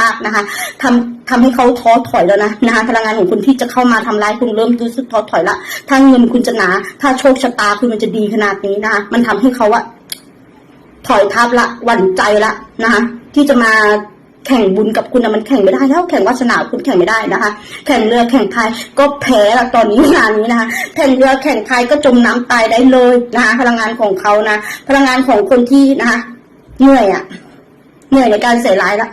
มากๆนะคะทำทำให้เขาท้อถอยแล้วนะนะคะพลังงานของคุณที่จะเข้ามาทำร้ายคุณเริ่มรู้สึกท้อถอยละถ้าเงินคุณจะหนา ถ้าโชคชะตาคุณมันจะดีขนาดนี้นะคะมันทำให้เขาอะถอยทับละหวั่นใจละนะคะที่จะมาแข่งบุญกับคุณนะมันแข่งไม่ได้แล้วแข่งวาสนาคุณแข่งไม่ได้นะคะ แข่งเรือแข่งพายก็แพ้ละตอนนี้งานนี้นะคะ แข่งเรือแข่งพายก็จมน้ำตายได้เลยนะคะพลังงานของเขานะ พลังงานของคนที่นะคะเหนื่อยอะเหนื่อยในการใส่ร้ายละ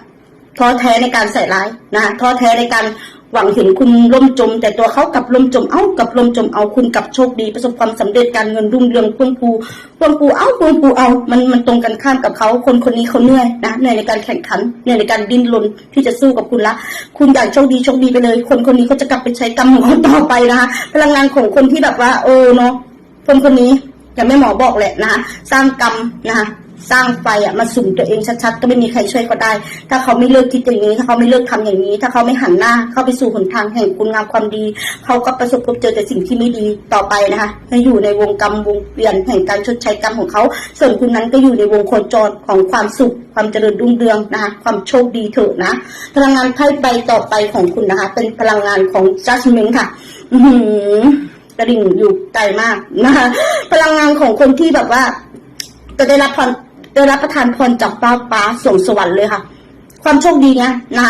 ท้อแท้ในการใส่ร้ายนะท้อแท้ในการหวังเห็นคุณล่มจม แต่ตัวเขากลับล่มจมเอ้ากับล่มจมเอาคุณกลับโชคดี ประสบความสำเร็จการเงินรุ่งเรืองเฟื่องฟูเฟื่องฟูเอ้าเฟื่องฟูเอา มันมันตรงกันข้ามกับเขาคนคนนี้เขาเหนื่อยนะเหนื่อยในการแข่งขันเหนื่อยในการดิ้นรนที่จะสู้กับคุณละคุณอยากโชคดีโชคดีไปเลย คนคนนี้เขาจะกลับไปใช้กรรมของเขาต่อไปนะคะพลังงานของคนที่แบบว่า เออเนาะคนคนนี้อย่างแม่หมอบอกแหละนะคะสร้างกรรมนะคะ สร้างไฟอะมาสุ่มตัวเองชัดๆ ก็ไม่มีใครช่วยเขาได้ ถ้าเขาไม่เลิกคิดอย่างนี้ ถ้าเขาไม่เลิกทำอย่างนี้ ถ้าเขาไม่หันหน้า เข้าไปสู่หนทางแห่งคุณงามความดี เขาก็ประสบพบเจอแต่สิ่งที่ไม่ดีต่อไปนะคะให้อยู่ในวงกรรมวงเวียนแห่งการชดใช้กรรมของเขา ส่วนคุณนั้นก็อยู่ในวงโคจรของความสุข ความเจริญรุ่งเรืองนะคะ ความโชคดีเถอะนะ พลังงานไพ่ใบต่อไปของคุณนะคะ เป็นพลังงานของ judgment ค่ะ อืกระดิ่งอยู่ไกลมากนะคะ พลังงานของคนที่แบบว่า จะได้รับพร ได้รับประทานพรจากป้าป้าส่งสวรรค์เลยค่ะ ความโชคดีเนี้ยนะ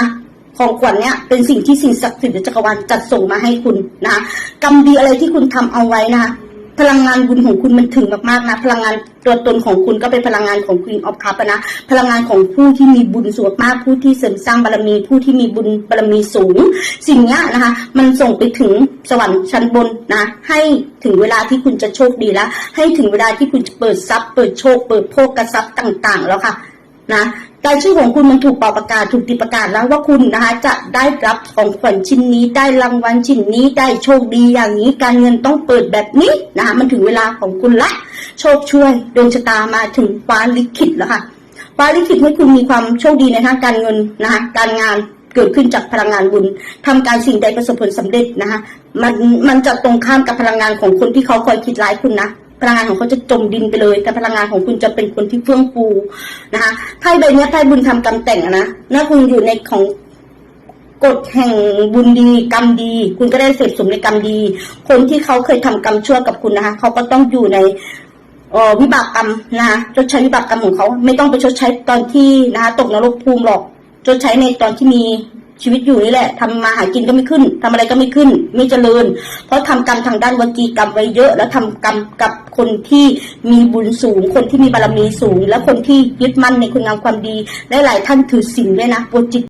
ของขวัญเนี้ยเป็นสิ่งที่สิ่งศักดิ์สิทธิ์ในจักรวาลจัดส่งมาให้คุณนะกรรมดีอะไรที่คุณทำเอาไว้นะคะ พลังงานบุญของคุณมันถึงมากๆนะ พลังงานตัวตนของคุณก็เป็นพลังงานของ Queen of Cup นะ พลังงานของผู้ที่มีบุญสูงมากผู้ที่เสริมสร้างบารมี ผู้ที่มีบุญบารมีสูง สิ่งนี้นะคะ มันส่งไปถึงสวรรค์ชั้นบนนะ ให้ถึงเวลาที่คุณจะโชคดีแล้ว ให้ถึงเวลาที่คุณจะเปิดทรัพย์ เปิดโชค เปิดโภคทรัพย์ต่าง ๆ แล้วค่ะนะ รายชื่อของคุณมันถูกเป่าประกาศถูกติดประกาศแล้วว่าคุณนะคะจะได้รับของขวัญชิ้นนี้ได้รางวัลชิ้นนี้ได้โชคดีอย่างนี้การเงินต้องเปิดแบบนี้นะคะมันถึงเวลาของคุณละ โชคช่วยดวงชะตามาถึงฟ้าลิขิตแล้วค่ะฟ้าลิขิตให้คุณมีความโชคดีในทางการเงินนะคะการงานเกิดขึ้นจากพลังงานบุญทำการสิ่งใดประสบผลสำเร็จนะคะมันมันจะตรงข้ามกับพลังงานของคนที่เขาคอยคิดร้ายคุณนะ พลังงานของเขาจะจมดินไปเลย แต่พลังงานของคุณจะเป็นคนที่เฟื่องฟูนะคะไพ่ใบนี้ไพ่บุญทำกรรมแต่งอะนะคุณอยู่ในของกฎแห่งบุญดีกรรมดี คุณก็ได้เสพสมในกรรมดี คนที่เขาเคยทำกรรมชั่วกับคุณนะคะเขาก็ต้องอยู่ในออวิบากกรรมนะคะชดใช้วิบากกรรมของเขา ไม่ต้องไปชดใช้ตอนที่นะคะตกนรกภูมิหรอกชดใช้ในตอนที่มี ชีวิตอยู่นี่แหละทำมาหากินก็ไม่ขึ้นทำอะไรก็ไม่ขึ้น ไม่เจริญ เพราะทำกรรมทางด้านวจีกรรมไว้เยอะ แล้วทำกรรมกับคนที่มีบุญสูง คนที่มีบารมีสูง และคนที่ยึดมั่นในคุณงามความดีและหลายท่านถือศีลด้วยนะปวดจิต